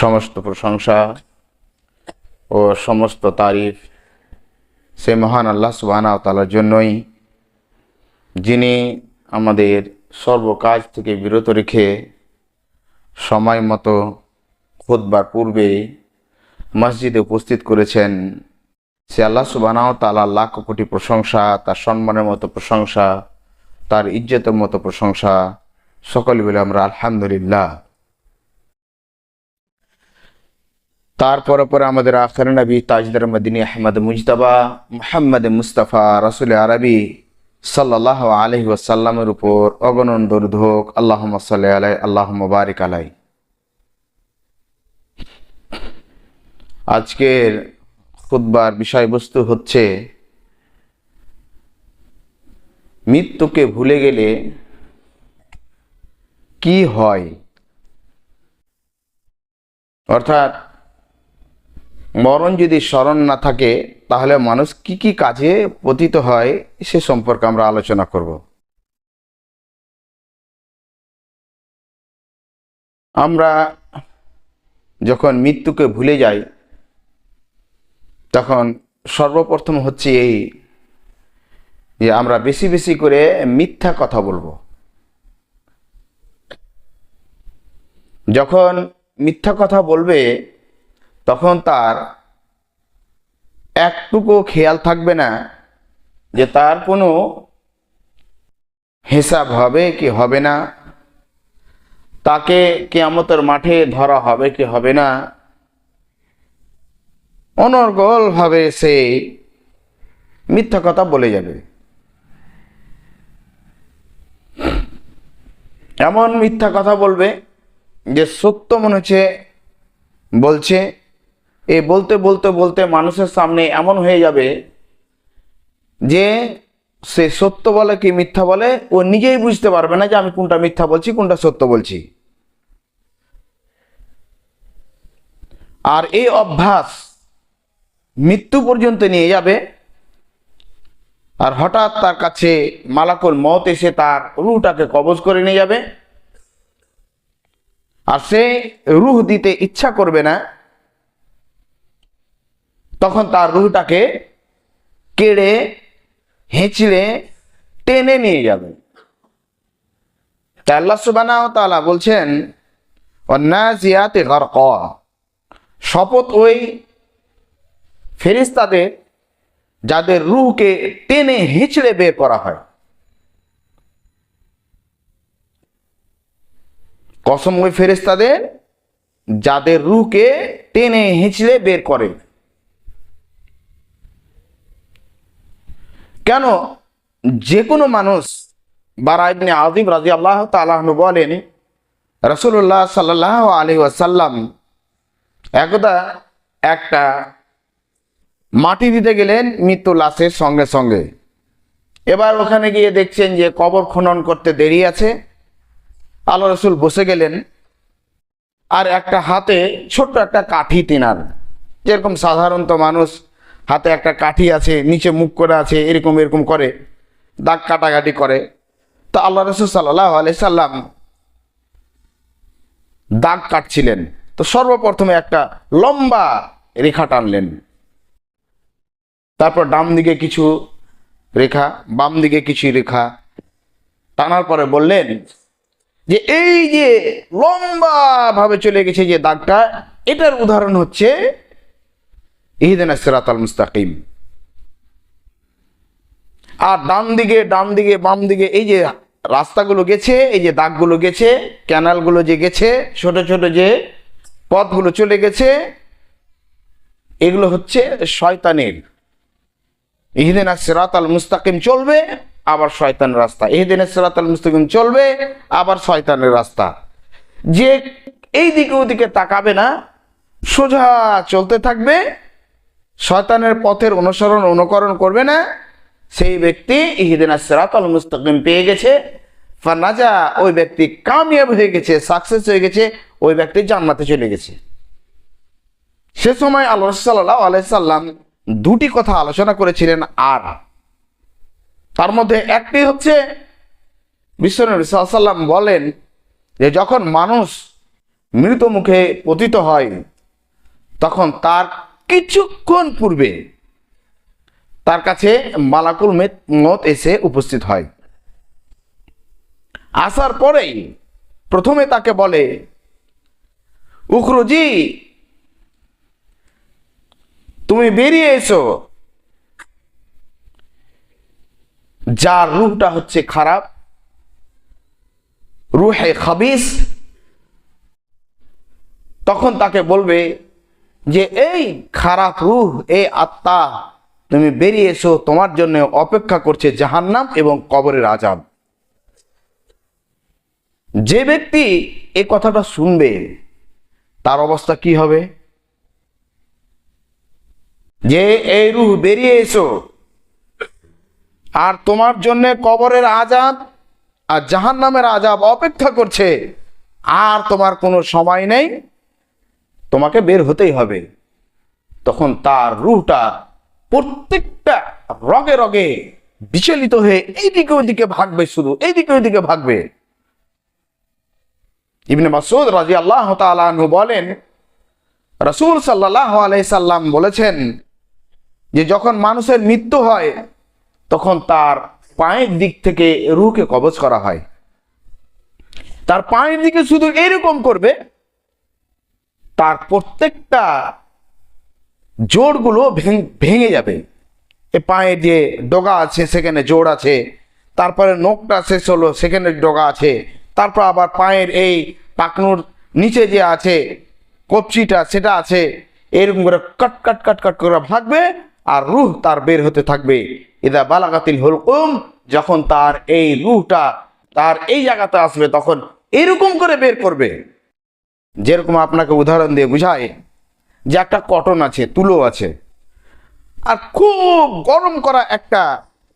সমস্ত প্রশংসা ও সমস্ত তারিফ সে মহান আল্লাহ সুবাহানা তালার জন্যই, যিনি আমাদের সর্বকাজ থেকে বিরত রেখে সময় মতো খুদবার পূর্বে মসজিদে উপস্থিত করেছেন। সে আল্লাহ সুবানাও তালা লাখ কোটি প্রশংসা, তার সম্মানের মতো প্রশংসা, তার ইজ্জতের মতো প্রশংসা সকলে বলে আমরা আলহামদুলিল্লাহ। তারপরে পরে আমাদের আখের নবী তাজদার মদিনী আহমদ মুজতাবা মোহাম্মদ মুস্তাফা রসুল আরবি সাল্লাহ আলহি ওয়াসাল্লামের উপর অগণন দুর্ধোক আল্লাহ সাল্লাহ আলাই আল্লাহ বারিক আলাই। আজকের খুদ্বার বিষয়বস্তু হচ্ছে, মৃত্যুকে ভুলে গেলে কি হয়? অর্থাৎ মরণ যদি স্মরণ না থাকে, তাহলে মানুষ কি কি কাজে পতিত হয়, সে সম্পর্কে আমরা আলোচনা করব। আমরা যখন মৃত্যুকে ভুলে যাই, তখন সর্বপ্রথম হচ্ছে এই যে আমরা বেশি বেশি করে মিথ্যা কথা বলব। যখন মিথ্যা কথা বলবে তখন তার একটুকু খেয়াল থাকবে না যে তার কোনো হিসাব হবে কি হবে না। তাকে কেয়ামতের মাঠে ধরা হবে কি হবে না। অনর্গলভাবে সে মিথ্যা কথা বলে যাবে। এমন মিথ্যা কথা বলবে যে সত্য মনে হচ্ছে, বলছে। এ বলতে বলতে বলতে মানুষের সামনে এমন হয়ে যাবে যে সে সত্য বলে কি মিথ্যা বলে? ও নিজেই বুঝতে পারবে না যে আমি কোনটা মিথ্যা বলছি, কোনটা সত্য বলছি। আর এই অভ্যাস মৃত্যু পর্যন্ত নিয়ে যাবে। আর হঠাৎ তার কাছে মালাকুল মত এসে তার রুহটাকে কবজ করে নিয়ে যাবে। আর সে রুহ দিতে ইচ্ছা করবে না। তখন তার রুহটাকে কেড়ে, হেঁচড়ে টেনে নিয়ে যাবে। তা আল্লাহ সুবাহ তালা বলছেন অন্যাজিয়াতে গরক শপথ ওই ফেরিস্তাদের যাদের রুহকে টেনে হেঁচড়ে বের করা হয়। কসম ওই ফেরেস্তাদের যাদের রুহকে টেনে হেঁচড়ে বের করে। কেন? যে কোনো মানুষ, বারা ইবনে আযিম রাজি আল্লাহ তালাহনু বলেন রসুল্লাহ সাল্লাহ আলী ওয়াসাল্লাম একদা একটা মাটি দিতে গেলেন মৃত্যু লাশের সঙ্গে সঙ্গে। এবার ওখানে গিয়ে দেখছেন যে কবর খনন করতে দেরি আছে। আল্লাহ রসুল বসে গেলেন, আর একটা হাতে ছোট্ট একটা কাঠি তিনার যেরকম সাধারণত মানুষ হাতে একটা কাঠি আছে, নিচে মুখ করে আছে, এরকম এরকম করে, দাগ কাটাকাটি করে। তো আল্লাহ রসুল সাল্লাহ সাল্লাম দাগ কাটছিলেন। তো সর্বপ্রথমে একটা লম্বা রেখা টানলেন। তারপর ডান দিকে কিছু রেখা, বাম দিকে কিছু রেখা টানার পরে বললেন যে, এই যে লম্বা ভাবে চলে গেছে যে দাগটা, এটার উদাহরণ হচ্ছে ইহিদিন সিরাত আল মুস্তাকিম। আর ডান দিকে ডান দিকে বাম দিকে এই যে রাস্তাগুলো গেছে, এই যে দাগগুলো গেছে ক্যানালগুলো যে গেছে, ছোট ছোট যে পথগুলো চলে গেছে, এগুলো হচ্ছে শয়তানের। ইহিদিন সিরাত আল মুস্তাকিম চলবে, আবার শয়তানের রাস্তা। এদিনে সিরাত আল মুস্তাকিম চলবে, আবার শয়তানের রাস্তা। যে এই দিকে ওদিকে তাকাবে না, সোজা চলতে থাকবে শয়তানের পথের অনুসরণ অনুকরণ করবে না। সেই ব্যক্তি ইহিদিন সিরাত আল মুস্তাকিম পেয়ে গেছে। ফানাজা, ওই ব্যক্তি কামিয়াব হয়ে গেছে সাকসেস হয়ে গেছে, ওই ব্যক্তি জান্নাতে চলে গেছে। সে সময় আল্লাহ সাল্লাহ আলাইসাল্লাম দুটি কথা আলোচনা করেছিলেন আর। তার মধ্যে একটি হচ্ছে বিশ্বনবী সাল্লাম বলেন যে, যখন মানুষ মৃত মুখে পতিত হয়, তখন তার কিছুক্ষণ পূর্বে তার কাছে মালাকুল মেত- এসে উপস্থিত হয়। আসার পরেই প্রথমে তাকে বলে, উখরুজি, তুমি বেরিয়ে এসো। যার রূহটা হচ্ছে খারাপ, রুহে খাবিস, তখন তাকে বলবে যে এই খারাপ রুহ, এই আত্মা তুমি বেরিয়ে এসো, তোমার জন্য অপেক্ষা করছে জাহান্নাম এবং কবরের আজাব যে ব্যক্তি এই কথাটা শুনবে, তার অবস্থা কি হবে? যে এই রুহ বেরিয়ে এসো, আর তোমার জন্য কবরের আজাব আর জাহান্নামের আজাব অপেক্ষা করছে, আর তোমার কোনো সময় নেই। তোমাকে বের হতেই হবে। তখন তার রুহটা প্রত্যেকটা রগে রগে বিচলিত হয়ে এইদিকে ওইদিকে ভাগবে শুধু, এইদিকে ওইদিকে ভাগবে। ইবনে মাসুদ রাজি আল্লাহ তালু বলেন, রসুল সাল্লাহ আলাইসাল্লাম বলেছেন যে যখন মানুষের মৃত্যু হয়, তখন তার পায়ের দিক থেকে রুহকে কবজ করা হয়। তার পায়ের দিকে শুধু এরকম করবে তার প্রত্যেকটা জোরগুলো ভেঙ- যাবে। এ পায়ে যে ডগা আছে, সেখানে জোর আছে, তারপরে নখটা শেষ হলো, সেখানে ডগা আছে, তারপর আবার পায়ের এই পাকনুর নিচে যে আছে কপচিটা সেটা আছে, এরকম করে কাট কাট কাট কাট করে ভাগবে আর রুহ তার বের হতে থাকবে। এদা বালাগাতিল হুলকুম, যখন তার এই রুহটা, তার এই জায়গাতে আসবে, তখন এরকম করে বের করবে। যেরকম আপনাকে উদাহরণ দিয়ে বুঝায় যে একটা কটন আছে, তুলো আছে, আর খুব গরম করা একটা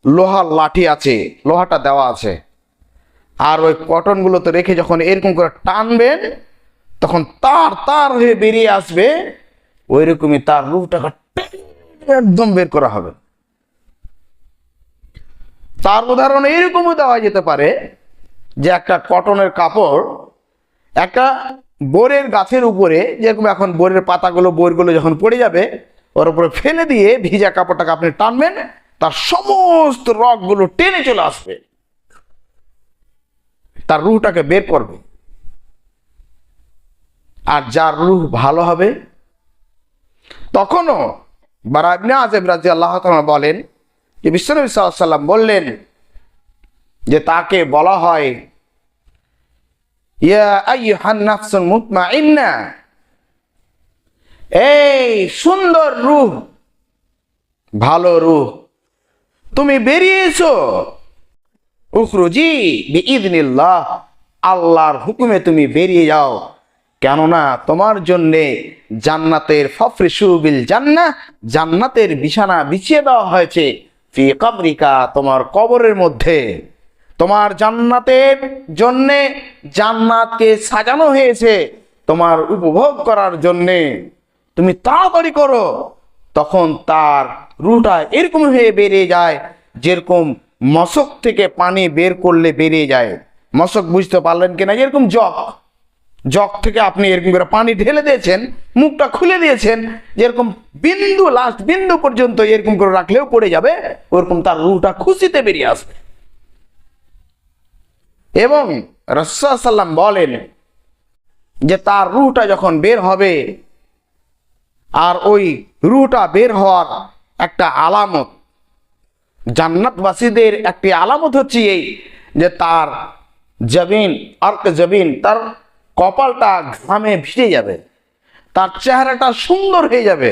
লোহার লাঠি আছে, লোহাটা দেওয়া আছে। আর ওই কটনগুলোতে রেখে যখন এরকম করে টানবেন, তখন তার তার হয়ে বেরিয়ে আসবে ওই রকমই তার রূপটাকে একদম বের করা হবে। তার উদাহরণ এইরকমও দেওয়া যেতে পারে যে একটা কটনের কাপড় একটা বোরের গাছের উপরে, যেরকম এখন বোরের পাতাগুলো বোরগুলো যখন পড়ে যাবে, ওর উপরে ফেলে দিয়ে ভিজা কাপড়টাকে আপনি টানবেন, তার সমস্ত রগগুলো টেনে চলে আসবে। তার রুহটাকে বের করবে। আর যার রুহ ভালো হবে, তখনও বারাবনা আজেব রাজি আল্লাহ বলেন যে বিশ্বনবী সাল্লাম বললেন যে তাকে বলা হয় ইয়া আইয়ুহান নাফসুল মুতমাইন্না। এই সুন্দর রূহ, ভালো রূহ, তুমি বেরিয়ে এসো উখরুজি বিইদনিল্লাহ, আল্লাহর হুকুমে তুমি বেরিয়ে যাও। কেননা তোমার জন্যে জান্নাতের ফফরিসু বিল জান্না জান্নাতের বিছানা বিছিয়ে দেওয়া হয়েছে। ফি কবরিকা, তোমার কবরের মধ্যে। তোমার জান্নাতের জন্যে জান্নাতকে সাজানো হয়েছে তোমার উপভোগ করার জন্যে। তুমি তাড়াতাড়ি করো, তখন তার রুটা এরকম হয়ে বেরিয়ে যায়, যেরকম মশক থেকে পানি বের করলে বেরিয়ে যায়। মশক বুঝতে পারলেন কিনা? যেরকম জগ। জগ থেকে আপনি এরকম করে পানি ঢেলে দিয়েছেন, মুখটা খুলে দিয়েছেন, যেরকম বিন্দু লাস্ট বিন্দু পর্যন্ত এরকম করে রাখলেও পড়ে যাবে, ওরকম তার রুটা খুশিতে বেরিয়ে আসবে। এবং রসুল সাল্লাম বলেন যে তার রুহটা যখন বের হবে আর ওই রুহটা বের হওয়ার একটা আলামত, জান্নাতবাসীদের একটি আলামত হচ্ছে এই যে তার জবিন আর্ক জবিন তার কপালটা ঘামে ভিজে যাবে, তার চেহারাটা সুন্দর হয়ে যাবে,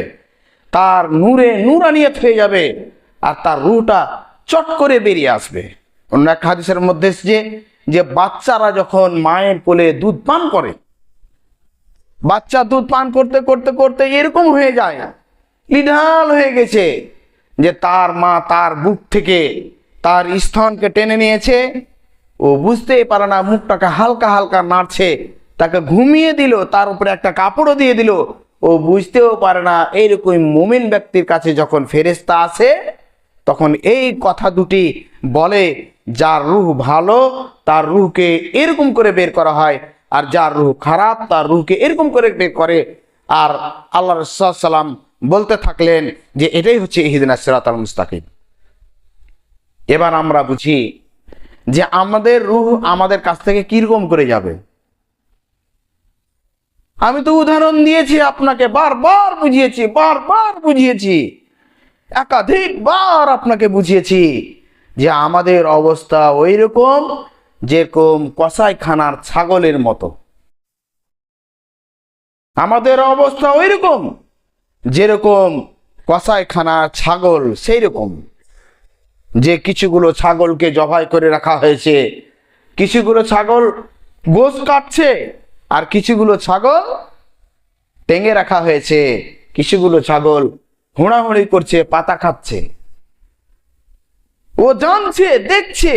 তার নূরে নূরানিয়ত হয়ে যাবে আর তার রুটা চট করে বেরিয়ে আসবে। অন্য এক হাদিসের মধ্যে এসছে যে বাচ্চারা যখন মায়ের কোলে দুধ পান করে, বাচ্চা দুধ পান করতে করতে করতে এরকম হয়ে যায় লিঢাল হয়ে গেছে যে তার মা তার বুক থেকে তার স্তনকে টেনে নিয়েছে। ও বুঝতেই পারে না, মুখটাকে হালকা হালকা নাড়ছে, তাকে ঘুমিয়ে দিল, তার উপরে একটা কাপড়ও দিয়ে দিল। ও বুঝতেও পারে না, এইরকম মুমিন ব্যক্তির কাছে যখন ফেরেস্তা আসে তখন এই কথা দুটি বলে, যার রুহ ভালো, তার রুহকে এরকম করে বের করা হয়, আর যার রুহ খারাপ, তার রুহকে এরকম করে বের করে। আর আল্লাহ সাল্লাম বলতে থাকলেন যে, এটাই হচ্ছে ইহিদিন সিরাত আল মুস্তাকিম। এবার আমরা বুঝি যে, আমাদের রুহ আমাদের কাছ থেকে কীরকম করে যাবে। আমি তো উদাহরণ দিয়েছি, আপনাকে বারবার বুঝিয়েছি বারবার বুঝিয়েছি। একাধিকবার আপনাকে বুঝিয়েছি যে আমাদের অবস্থা ওই রকম যেরকম কসাইখানার ছাগলের মতো। আমাদের অবস্থা ওই রকম যেরকম কসাইখানার ছাগল সেই রকম যে কিছুগুলো ছাগলকে জবাই করে রাখা হয়েছে, কিছুগুলো ছাগল গোস কাটছে আর কিছুগুলো ছাগল টেঙে রাখা হয়েছে, কিছুগুলো ছাগল হুড়াহুড়ি করছে, পাতা খাচ্ছে। ও জানছে, দেখছে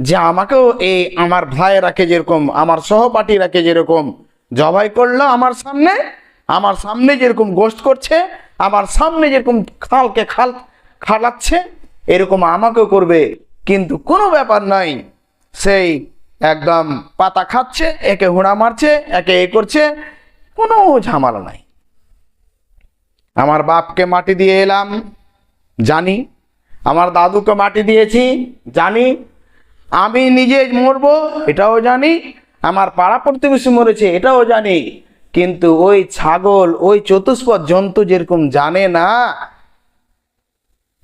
যে আমাকেও এই আমার ভাইয়েরাকে যেরকম, আমার সহপাঠীরাকে যেরকম জবাই করল আমার সামনে আমার সামনে যেরকম গোষ্ঠ করছে, আমার সামনে যেরকম খালকে খাল খালাচ্ছে, এরকম আমাকেও করবে। কিন্তু কোনো ব্যাপার নাই, সেই একদম পাতা খাচ্ছে, একে হুড়া মারছে, একে এ করছে, কোনো ঝামেলা নাই। আমার বাপকে মাটি দিয়ে এলাম, জানি। আমার দাদুকে মাটি দিয়েছি, জানি। আমি নিজে মরবো, এটাও জানি। আমার পাড়া প্রতিবেশী মরেছে, এটাও জানি। কিন্তু ওই ছাগল, ওই চতুষ্পদ জন্তু যেরকম জানে না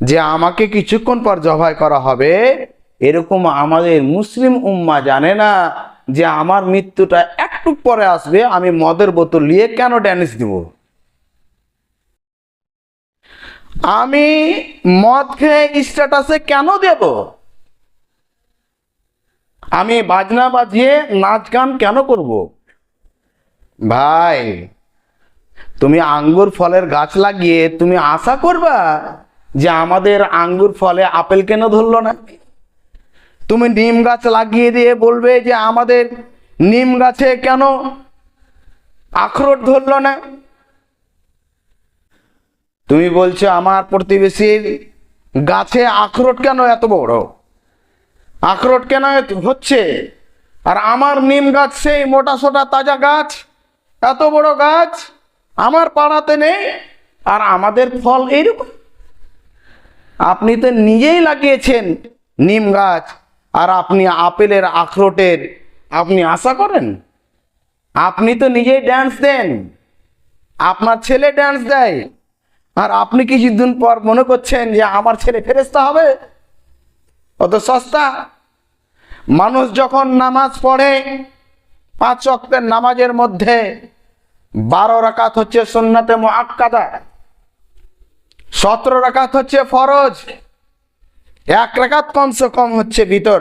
যে আমাকে কিছুক্ষণ পর জবাই করা হবে, এরকম আমাদের মুসলিম উম্মা জানে না যে আমার মৃত্যুটা একটু পরে আসবে, আমি মদের বোতল নিয়ে কেন ড্যানিস দিব? আমি মদ খেয়ে স্ট্যাটাসে কেন দেব? আমি বাজনা বাজিয়ে নাচ গান কেন করব? ভাই, তুমি আঙ্গুর ফলের গাছ লাগিয়ে তুমি আশা করবা যে আমাদের আঙ্গুর ফলে আপেল কেন ধরলো না? তুমি নিম গাছ লাগিয়ে দিয়ে বলবে যে আমাদের নিম গাছে কেন আখরোট ধরলো না? তুমি বলছো আমার প্রতিবেশীর গাছে আখরোট কেন এত বড়? আখরোট কেন হচ্ছে? আর আমার নিম গাছ সেই মোটা সোটা তাজা গাছ? এত বড় গাছ? আমার পাড়াতে নেই? আর আমাদের ফল এইরকম আপনি তো নিজেই লাগিয়েছেন নিম গাছ, আর আপনি আপেলের আখরোটের, আপনি আশা করেন? আপনি তো নিজেই ড্যান্স দেন। আপনার ছেলে ড্যান্স দেয়। আর আপনি কিছুদিন পর মনে করছেন যে আমার ছেলে ফেরেস্তা হবে? অত সস্তা। মানুষ যখন নামাজ পড়ে, পাঁচ অক্টের নামাজের মধ্যে বারো রাকাত হচ্ছে সন্নাতে মোয়াক্কাদা সতেরো রাকাত হচ্ছে ফরজ, এক রাকাত কমসে কম হচ্ছে ভিতর।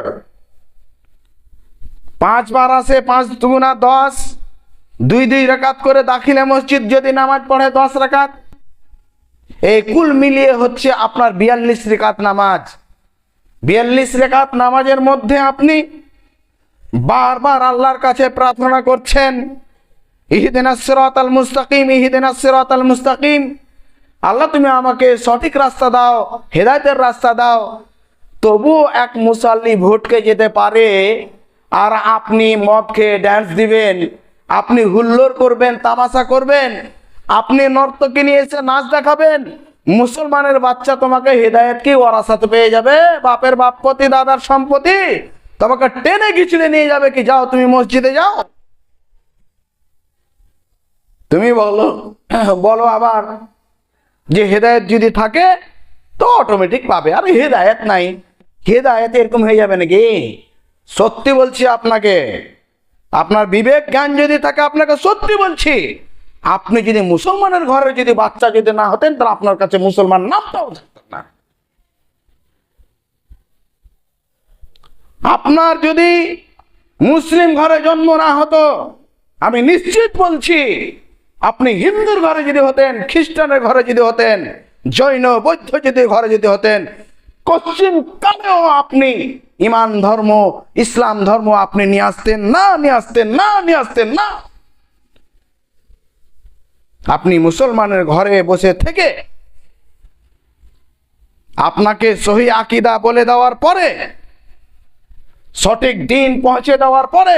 পাঁচ বার আসে পাঁচ দুগুণা দশ, দুই দুই রাকাত করে দাখিলে মসজিদ যদি নামাজ পড়ে দশ রাকাত এই কুল মিলিয়ে হচ্ছে আপনার বিয়াল্লিশ রেখাত নামাজ। বিয়াল্লিশ রেখাত নামাজের মধ্যে আপনি বারবার আল্লাহর কাছে প্রার্থনা করছেন, ইহিদিনা সিরাত আল মুস্তাকিম, ইহিদিনা সিরাত আল মুস্তাকিম। আল্লাহ, তুমি আমাকে সঠিক রাস্তা দাও, হেদায়তের রাস্তা দাও। তবুও এক মুসাল্লি ভোটকে যেতে পারে আর আপনি মদ খেয়ে ড্যান্স দিবেন, আপনি হুল্লোড় করবেন, তামাশা করবেন। আপনি নর্তকে নিয়ে এসে নাচ দেখাবেন। মুসলমানের বাচ্চা তোমাকে হেদায়ত কি? ওরাসাতে পেয়ে যাবে। বাপের বাপপতি দাদার সম্পত্তি। তোমাকে টেনে গিচড়ে নিয়ে যাবে কি? যাও, তুমি মসজিদে যাও। তুমি বলো বলো আবার যে হেদায়েত যদি থাকে, তো অটোমেটিক পাবে। আর হেদায়েত নাই। হেদায়েত এরকম হয়ে যাবে নাকি? সত্যি বলছি আপনাকে। আপনার বিবেক জ্ঞান যদি থাকে, আপনাকে সত্যি বলছি। আপনি যদি মুসলমানের ঘরে যদি বাচ্চা যদি না হতেন, তাহলে আপনার কাছে মুসলমান নামটাও থাকতেন না। আপনার যদি মুসলিম ঘরে জন্ম না হতো, আমি নিশ্চিত বলছি, আপনি হিন্দুর ঘরে যদি হতেন, খ্রিস্টানের ঘরে যদি হতেন, জৈন, বৌদ্ধ যদি ঘরে যদি হতেন, পশ্চিম কালেও আপনি ইমান ধর্ম, ইসলাম ধর্ম আপনি নিয়ে আসতেন, না নিয়ে আসতেন, না নিয়ে আসতেন, না। আপনি মুসলমানের ঘরে বসে থেকে আপনাকে সহি আকিদা বলে দেওয়ার পরে, সঠিক দিন পৌঁছে দেওয়ার পরে,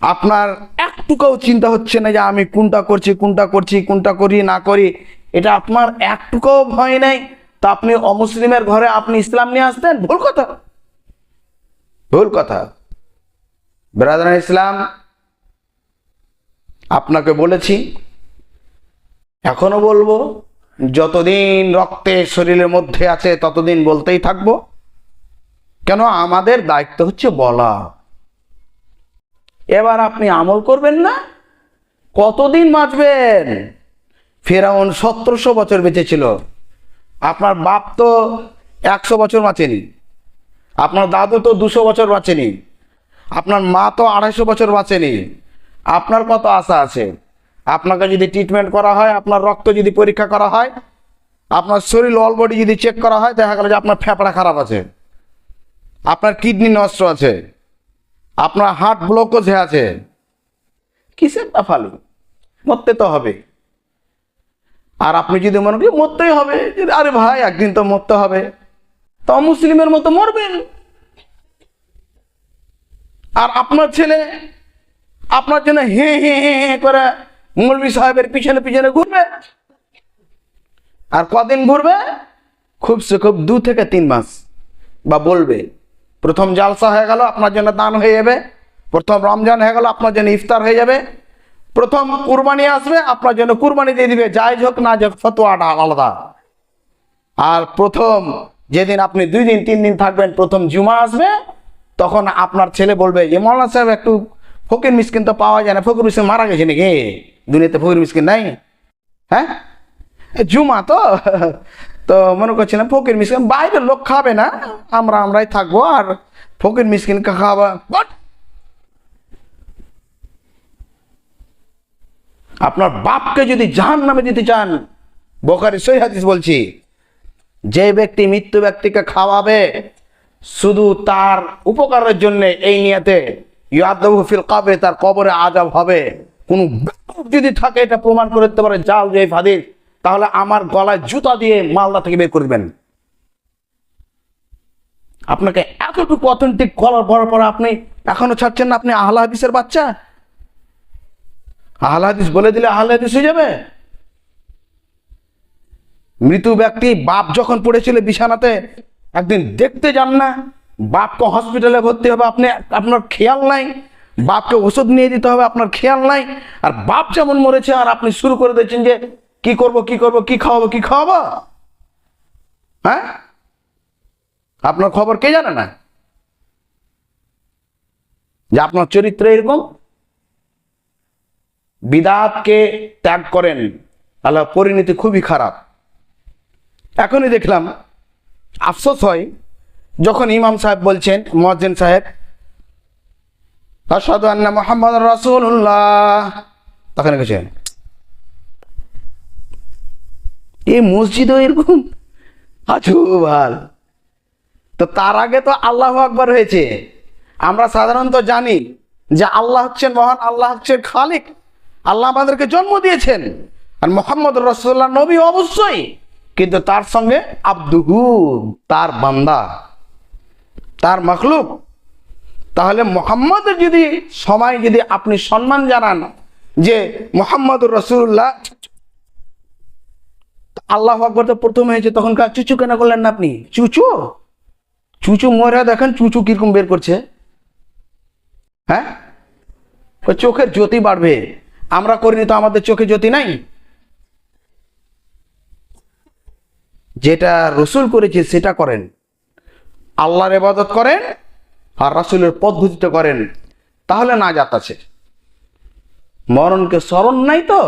আপনার একটুকাও চিন্তা হচ্ছে না যে আমি কোনটা করছি কোনটা করছি, কোনটা করি, না করি, এটা আপনার একটুকাও ভয় নেই। তা আপনি অমুসলিমের ঘরে আপনি ইসলাম নিয়ে আসতেন? ভুল কথা। ভুল কথা। ব্রাদার ইসলাম আপনাকে বলেছি এখনও বলব, যতদিন রক্তে শরীরের মধ্যে আছে ততদিন বলতেই থাকব। কেন আমাদের দায়িত্ব হচ্ছে বলা। এবার আপনি আমল করবেন না, কতদিন বাঁচবেন? ফেরাউন সতেরোশো বছর বেঁচে ছিল। আপনার বাপ তো একশো বছর বাঁচেনি। আপনার দাদু তো দুশো বছর বাঁচেনি। আপনার মা তো আড়াইশো বছর বাঁচেনি। আপনার কত আশা আছে? আপনাকে যদি ট্রিটমেন্ট করা হয়, আপনার রক্ত যদি পরীক্ষা করা হয়, আপনার শরীর অল বডি যদি চেক করা হয়, দেখা গেল যে আপনার ফেফড়া খারাপ আছে। আপনার কিডনি নষ্ট আছে। আপনার হার্ট ব্লকজ আছে। কিসের ফালু মরতে তো হবে। আর আপনি যদি মনে করি মরতেই হবে আরে ভাই, একদিন তো মরতে হবে। তো মুসলিমের মতো মরবেন। আর আপনার ছেলে আপনার জন্য হে হে হে হে করে মৌলবী সাহেবের পিছনে পিছনে ঘুরবে। আর কদিন ঘুরবে? খুব সে খুব দু থেকে তিন মাস। বা বলবে, প্রথম জালসা হয়ে গেল, আপনার জন্য দান হয়ে যাবে। প্রথম রমজান হয়ে গেল, আপনার জন্য ইফতার হয়ে যাবে। প্রথম কুরবানি আসবে, আপনার জন্য কুরবানি দিয়ে দিবে। যাই হোক না হোক ফতোয়াটা আলাদা। আর প্রথম যেদিন আপনি দুই দিন, তিন দিন থাকবেন, প্রথম জুমা আসবে, তখন আপনার ছেলে বলবে যে মৌলানা সাহেব, একটু ফকির মিসকিন তো পাওয়া যায় না। ফকির মিসকিন মারা গেছে নাকি? দুনিয়াতে ফকির মিসকিন নাই? হ্যাঁ? জুমা তো? তো মনে করছিলাম ফকির মিসকিন বাইরের লোক খাবে না। আমরা আমরাই থাকব আর ফকির মিসকিন What? আপনার বাপকে যদি জাহান নামে দিতে চান বোকারি সই হাদিস বলছি, যে ব্যক্তি মৃত্যু ব্যক্তিকে খাওয়াবে, শুধু তার উপকারের জন্য এই নিয়েতে ইয়াদবু ফিল কাবে তার কবরে আজাব হবে। কোন যদি থাকে, এটা প্রমাণ করে দিতে পারে জাল যে হাদিস, তাহলে আমার গলায় জুতা দিয়ে মালদা থেকে বের করবেন আপনাকে এতটুকু অথেন্টিক কলার পরার পর আপনি এখনও ছাড়ছেন না, আপনি আহলা হাদিসের বাচ্চা? আহলা হাদিস বলে দিলে আহলা হাদিস হয়ে যাবে। মৃত্যু ব্যক্তি বাপ যখন পড়েছিল বিছানাতে, একদিন দেখতে যান না। বাপকে হসপিটালে ভর্তি হবে, আপনি, আপনার খেয়াল নাই। বাপকে ওষুধ নিয়ে দিতে হবে, আপনার খেয়াল নাই। আর বাপ যেমন মরেছে, আর আপনি শুরু করে দিয়েছেন যে, কি করব কি করব, কি খাওয়াবো কি খাওয়াবো? হ্যাঁ? আপনার খবর কে জানে না? যে আপনার চরিত্র এরকম? বিদাতকে ত্যাগ করেন। তাহলে পরিণতি খুবই খারাপ। এখনই দেখলাম, আফসোস হয় যখন ইমাম সাহেব বলছেন মজ্জেন সাহেব আসাদু আন্না মোহাম্মদ রাসূলুল্লাহ। তখন গেছেন এই মসজিদও এরকম? আছু ভালো। তো তার আগে তো আল্লাহ আকবর হয়েছে। আমরা সাধারণত জানি যে আল্লাহ হচ্ছেন মহান, আল্লাহ হচ্ছেন খালিক। আল্লাহ আমাদেরকে জন্ম দিয়েছেন। আর মোহাম্মদ রসুল্লাহ নবী অবশ্যই। কিন্তু তার সঙ্গে আব্দুহু, তার বান্দা। তার মখলুক। তাহলে মোহাম্মদের যদি সময় যদি আপনি সম্মান জানান যে মোহাম্মদ রসুল্লাহ আল্লাহ আকবর তো প্রথম হয়েছে, তখন কার চুচু কেন করলেন না আপনি? চুচু? চুচু মরে দেখেন, চুচু কীরকম বের করছে। হ্যাঁ? চোখের জ্যোতি বাড়বে। আমরা করিনি তো আমাদের চোখে জ্যোতি নাই। যেটা রসুল করেছে, সেটা করেন। আল্লাহর ইবাদত করেন আর রাসুলের পদ্ধতিতে করেন, তাহলে না যাত আছে। মরণকে স্মরণ নাই তো?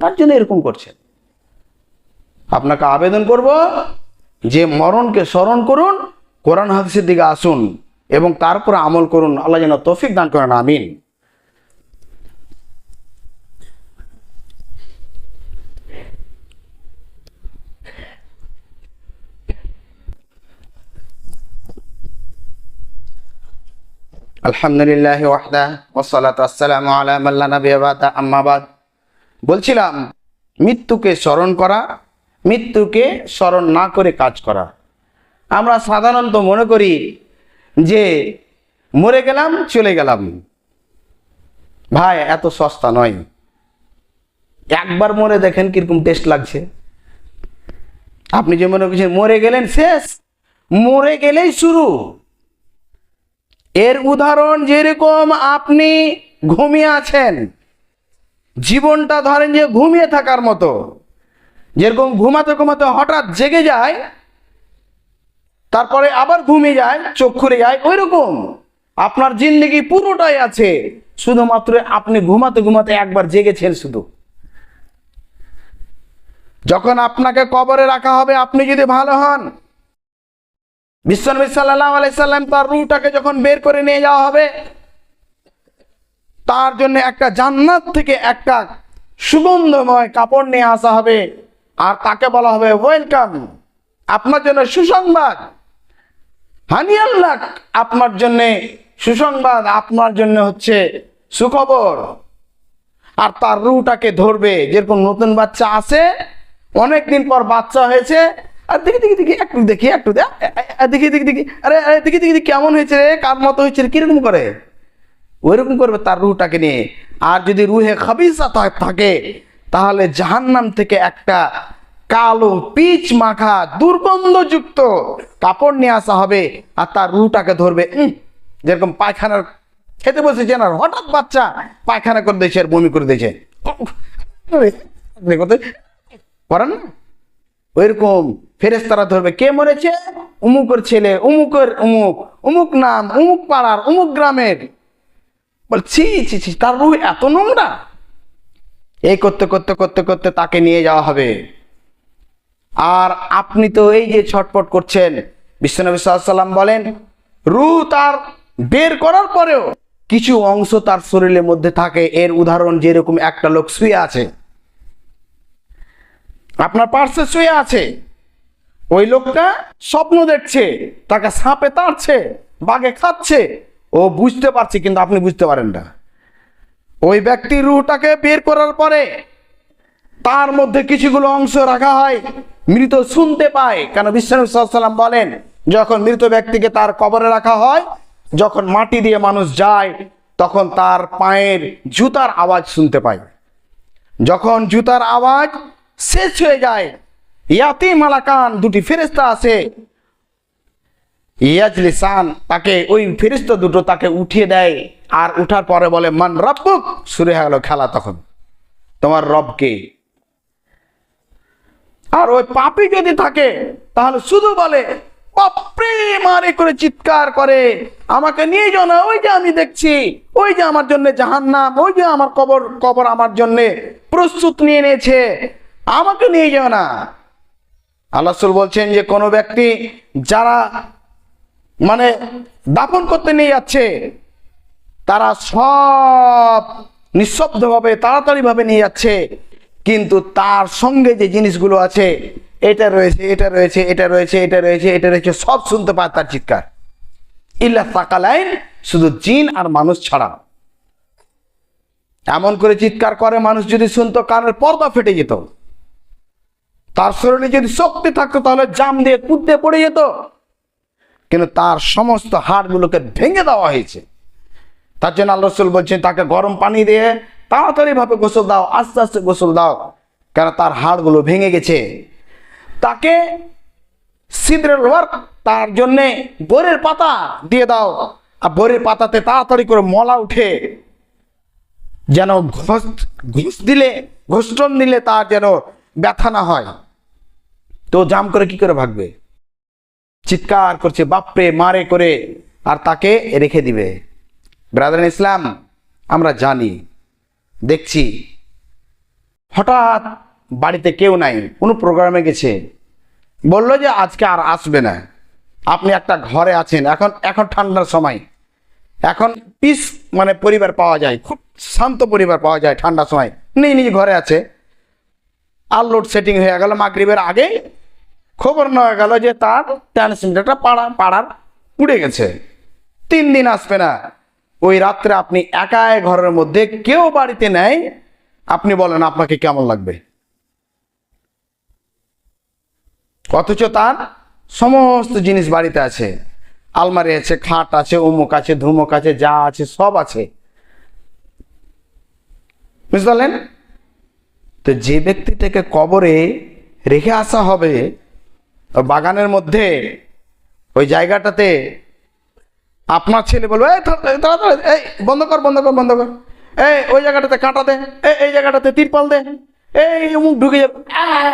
তার জন্য এরকম করছেন। আপনাকে আবেদন করব যে মরণকে স্মরণ করুন, কোরআন হাদিসের দিকে আসুন এবং তারপর আমল করুন। আল্লাহ যেন তৌফিক দান করেন, আমিন। আলহামদুলিল্লাহ ওয়াহদা ওসালাত আসসালামু আলা মাল্লা নবী বাদা আম্মাবাদ বলছিলাম, মৃত্যুকে স্মরণ করা, মৃত্যুকে স্মরণ না করে কাজ করা। আমরা সাধারণত মনে করি যে, মরে গেলাম, চলে গেলাম। ভাই, এত সস্তা নয়। একবার মরে দেখেন কীরকম টেস্ট লাগছে। আপনি যে মনে করছেন, মরে গেলেন, শেষ। মরে গেলেই শুরু। এর উদাহরণ যেরকম আপনি ঘুমিয়ে আছেন, জীবনটা ধরেন যে ঘুমিয়ে থাকার মতো, যেরকম ঘুমাতে ঘুমাতে হঠাৎ জেগে যায়, তারপরে আবার ঘুমিয়ে যায়, চোখ খুলে যায় ওই রকম আপনার জিন্দগি পুরোটাই আছে, শুধুমাত্র আপনি ঘুমাতে ঘুমাতে একবার জেগেছেন শুধু। যখন আপনাকে কবরে রাখা হবে, আপনি যদি ভালো হন বিশ্বনবী সাল্লাহ আলাইসাল্লাম তার রুটাকে যখন বের করে নিয়ে যাওয়া হবে, তার জন্য একটা জান্নাত থেকে একটা সুগন্ধময় কাপড় নিয়ে আসা হবে। আর তাকে বলা হবে ওয়েলকাম আপনার জন্য সুসংবাদ। হানি আল্লাহ আপনার জন্য সুসংবাদ, আপনার জন্য হচ্ছে সুখবর। আর তার রুটাকে ধরবে। যেরকম নতুন বাচ্চা আছে, অনেকদিন পর বাচ্চা হয়েছে আর দেখি দেখি দেখি, একটু দেখি একটু দেখি। দেখি দেখি আরে আরে, দেখি দেখি দেখি, কেমন হয়েছে রে? কার মতো হয়েছে রে? কীরকম করে? ওইরকম করবে তার রুহটাকে নিয়ে। আর যদি রুহে খাবিসা থাকে, তাহলে জাহান্নাম থেকে একটা কালো পিচ মাখা দুর্গন্ধযুক্ত কাপড় নিয়ে আসা হবে, আর তার রুটাকে ধরবে যেরকম পায়খানার খেতে বসেছে না, হঠাৎ বাচ্চা পায়খানা করে দিয়েছে আর বমি করে দিয়েছে। করেন না? ওইরকম ফেরেস্তারা ধরবে। কে মরেছে? উমুকের ছেলে, উমুকের উমুক উমুক নাম, উমুক পাড়ার, উমুক গ্রামের। বল, ছি ছি ছি, তার রুহ এত নোংরা। এই করতে করতে করতে করতে তাকে নিয়ে যাওয়া হবে। আর আপনি তো এই যে ছটপট করছেন, বিশ্বনবী সাল্লাম বলেন রু তার বের করার পরেও কিছু অংশ তার শরীরের মধ্যে থাকে। এর উদাহরণ যেরকম একটা লোক শুয়ে আছে। আপনার পার্সে শুয়ে আছে। ওই লোকটা স্বপ্ন দেখছে, তাকে সাপে তাড়ছে, বাঘে খাচ্ছে। ও বুঝতে পারছে, কিন্তু আপনি বুঝতে পারেন না। ওই ব্যক্তির রুহটাকে বের করার পরে তার মধ্যে কিছুগুলো অংশ রাখা হয়, মৃত শুনতে পায়। কেন বিশ্বনাম বলেন, যখন মৃত ব্যক্তিকে তার কবরে রাখা হয়, যখন মাটি দিয়ে মানুষ যায়, তখন তার পায়ের জুতার আওয়াজ শুনতে পায়। যখন জুতার আওয়াজ শেষ হয়ে যায়। ইয়াতি মালাকান দুটি ফেরেস্তা আছে। ইয়াজলিসান তাকে ওই ফেরিস্তা দুটো তাকে উঠিয়ে দেয় আর উঠার পরে বলে, মান রব্বুক? শুরু হয়ে গেল খেলা তখন। তোমার রবকে আর ওই পাপি যদি থাকে, তাহলে শুধু বলে বাপরে মারে করে চিৎকার করে, আমাকে নিয়ে যাও না, ওই যে আমি দেখছি, ওই যে আমার জন্য জাহান্নাম, ওই যে আমার কবর কবর আমার জন্য প্রস্তুত নিয়ে নিয়েছে। আমাকে নিয়ে যাও না। আল্লাহ বলছেন যে, কোনো ব্যক্তি যারা মানে দাফন করতে নিয়ে যাচ্ছে, তারা সব নিঃশব্দভাবে, তাড়াতাড়িভাবে নিয়ে যাচ্ছে, কিন্তু তার সঙ্গে যে জিনিসগুলো আছে, এটা রয়েছে এটা রয়েছে এটা রয়েছে এটা রয়েছে এটা রয়েছে, সব শুনতে পায় তার চিৎকার। ইল্লা তাকালাইন শুধু জিন আর মানুষ ছাড়া। এমন করে চিৎকার করে, মানুষ যদি শুনতো, কানের পর্দা ফেটে যেত। তার শরীরে যদি শক্তি থাকতো, তাহলে জাম দিয়ে কুদতে পড়ে যেত। কিন্তু তার সমস্ত হাড়গুলোকে ভেঙে দেওয়া হয়েছে। তার জন্য আল্লাহ রসুল বলছেন, তাকে গরম পানি দিয়ে তাড়াতাড়ি ভাবে গোসল দাও, আস্তে আস্তে গোসল দাও, কেন তার হাড়গুলো ভেঙে গেছে। তাকে সিদ্রের ওয়ার্ক, তার জন্যে বরের পাতা দিয়ে দাও। আর বরের পাতাতে তাড়াতাড়ি করে মলা উঠে, যেন ঘষ, ঘুষ দিলে, ঘোষণ দিলে তার যেন ব্যথা না হয়। তো জাম করে কি করে ভাগবে? চিৎকার করছে, বাপরে, মারে করে, আর তাকে রেখে দিবে। ব্রাদার ইসলাম আমরা জানি, দেখছি, হঠাৎ বাড়িতে কেউ নাই, কোনো প্রোগ্রামে গেছে। বলল যে আজকে আর আসবে না। আপনি একটা ঘরে আছেন, এখন এখন ঠান্ডার সময়। এখন পিস মানে পরিবার পাওয়া যায়, খুব শান্ত পরিবার পাওয়া যায় ঠান্ডার সময়। নেই, নিজ ঘরে আছে। আর লোড সেটিং হয়ে গেল মাগরিবের আগে। খবর নেওয়া গেল যে তার ট্রান্সমিটারটা পাড়া, পাড়ার পুড়ে গেছে। তিন দিন আসবে না। ওই রাত্রে আপনি একাই ঘরের মধ্যে কেউ বাড়িতে নেই। আপনি বলেন, আপনাকে কেমন লাগবে? অথচ তার সমস্ত জিনিস বাড়িতে আছে। আলমারি আছে, খাট আছে উমুক আছে, ধুমুক আছে, যা আছে, সব আছে। বুঝতে পারলেন? তো যে ব্যক্তিটাকে কবরে রেখে আসা হবে বাগানের মধ্যে ওই জায়গাটাতে আপনার ছেলে বলবে এই তাড়াতাড়ি, এই বন্ধ কর বন্ধ কর বন্ধ কর। এই ওই জায়গাটাতে কাঁটা দে এই জায়গাটাতে তিরপাল দে। এই অমুক ঢুকে যাবে।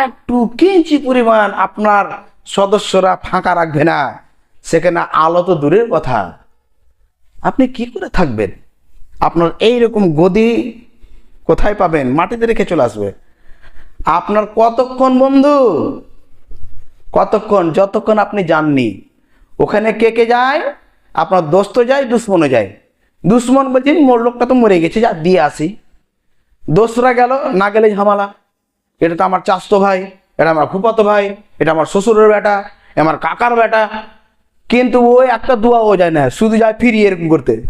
একটু কিঞ্চি পরিমাণ আপনার সদস্যরা ফাঁকা রাখবে না। সেখানে আলো তো দূরের কথা। আপনি কি করে থাকবেন? আপনার এই রকম গদি কোথায় পাবেন? মাটিতে রেখে চলে আসবে। আপনার কতক্ষণ বন্ধু? কতক্ষণ? যতক্ষণ আপনি যাননি। ওখানে কে কে যায়? আপনার দোস্ত যায়, দুশ্মনও যায়। দুশ্মন বলছে মোর লোকটা তো মরে গেছে, যা, দিয়ে আসি। দোসরা গেল, না গেলে ঝামেলা। এটা তো আমার চাস্তো ভাই, এটা আমার ফুপাতো ভাই, এটা আমার শ্বশুরের বেটা আমার কাকার বেটা। কিন্তু ওই একটা দোয়াও যায় না, শুধু যায় ফিরিয়ে এরকম করতে।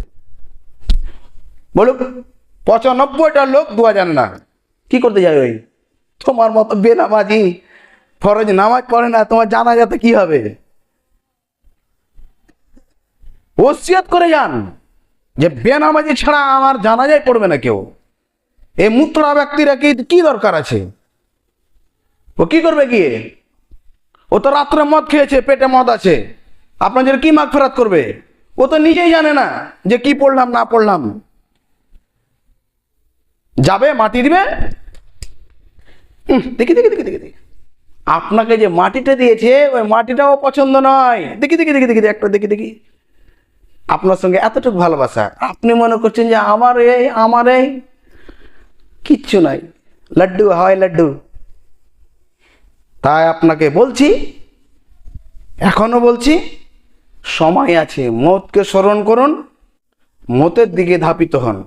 বলুক পঁচানব্বইটা লোক দোয়া জানে না। কি করতে যায় ওই? তোমার মতো বেনামাজি ফরজ নামাজ পড়ে না, তোমার জানা যাতে কি হবে? ওসিয়ত করে যান, যে বেনামাজি ছাড়া আমার জানাজাই পড়বে না কেউ। এই মুত্রা ব্যক্তিরা কি কি দরকার আছে? ও কি করবে গিয়ে? ও তো রাত্রে মদ খেয়েছে, পেটে মদ আছে। জন্য কি মাগ ফেরাত করবে? ও তো নিজেই জানে না যে কি পড়লাম, না পড়লাম। যাবে, মাটি দিবে? দেখি দেখি দেখি দেখি দেখি। আপনাকে যে মাটিটা দিয়েছে, ওই মাটিটাও পছন্দ নয়। দেখি দেখি দেখি দেখি, একটা দেখি দেখি। আপনার সঙ্গে এতটুকু ভালোবাসা। আপনি মনে করছেন যে আমার এই আমার এই? কিচ্ছু নাই। লাড্ডু হয় লাড্ডু। তাই আপনাকে বলছি, এখনও বলছি, সময় আছে মতকে স্মরণ করুন, মতের দিকে ধাপিত হন।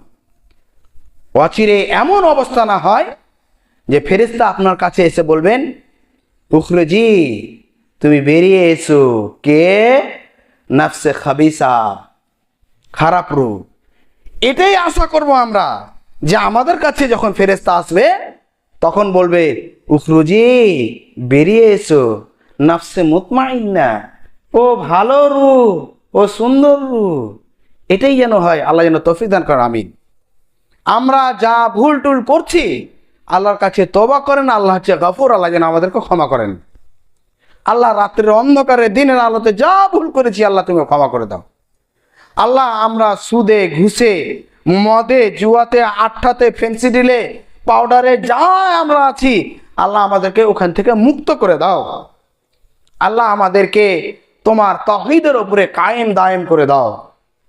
অচিরে এমন অবস্থা না হয় যে ফেরেস্তা আপনার কাছে এসে বলবেন, উখরুজি, তুমি বেরিয়ে এসো। কে? নাফসে খাবিসা। খারাপ রূপ। এটাই আশা করব আমরা যে আমাদের কাছে যখন ফেরেস্তা আসবে, তখন বলবে, উখরুজি, বেরিয়ে এসো। নাফসে মুতমাইন্না। ও ভালো রূপ, ও সুন্দর রূপ। এটাই যেন হয়, আল্লাহ যেন তৌফিক দান করেন, আমিন। আমরা যা ভুল টুল করছি, আল্লাহর কাছে তবা করেন, আল্লাহ হচ্ছে গফুর, আল্লাহ যেন আমাদেরকে ক্ষমা করেন। আল্লাহ রাত্রের অন্ধকারে দিনের আলোতে যা ভুল করেছি, আল্লাহ তুমি ক্ষমা করে দাও। আল্লাহ আমরা সুদে, ঘুষে, মদে, জুয়াতে, আটঠাতে ফেন্সিডিলে পাউডারে যা আমরা আছি, আল্লাহ আমাদেরকে ওখান থেকে মুক্ত করে দাও। আল্লাহ আমাদেরকে তোমার তহিদের ওপরে কায়েম দায়েম করে দাও।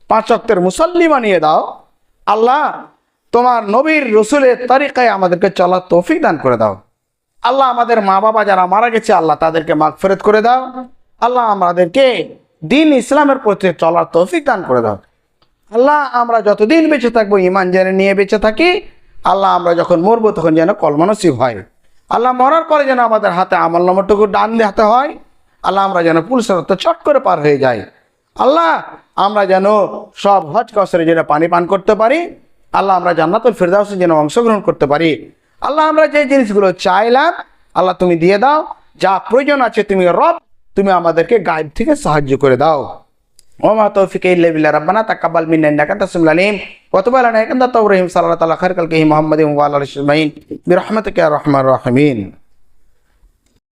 পাঁচ অক্টের মুসল্লি বানিয়ে দাও। আল্লাহ তোমার নবীর রসুলের তারিকায় আমাদেরকে চলার তৌফিক দান করে দাও। আল্লাহ আমাদের মা বাবা যারা মারা গেছে, আল্লাহ তাদেরকে মাগফেরত করে দাও। আল্লাহ আমাদেরকে দিন ইসলামের প্রতি চলার তৌফিক দান করে দাও। আল্লাহ আমরা যতদিন বেঁচে থাকব, ইমান জেনে নিয়ে বেঁচে থাকি। আল্লাহ আমরা যখন মরবো, তখন যেন কলমানসিব হয়। আল্লাহ মরার পরে যেন আমাদের হাতে আমল নামটুকু ডান হাতে হয়। আল্লাহ আমরা যেন পুলিশের তো চট করে পার হয়ে যাই। আল্লাহ আমরা যেন সব হজ কসরে যেন পানি পান করতে পারি। আল্লাহ আমরা জান্নাতুল ফেরদাউসে যেন অংশগ্রহণ করতে পারি। আল্লাহ আমরা যে জিনিসগুলো চাইলাম, আল্লাহ তুমি দিয়ে দাও। যা প্রয়োজন আছে তুমি রব, তুমি আমাদেরকে গায়েব থেকে সাহায্য করে দাও। ওমা তৌফিক ইল্লা রাব্বানা তাকাব্বাল মিন্না ইন্নাকা আনতাস সামিউল আলিম। ওয়া তুব আলাইনা ইন্নাকা তাওরাহিম সাল্লাল্লাহু তাআলা খায়রুল কালকিহি মুহাম্মাদিন ওয়া আলা আলিহি আজমাইন বিরহমাতিকা ইয়া আরহামার রাহিমিন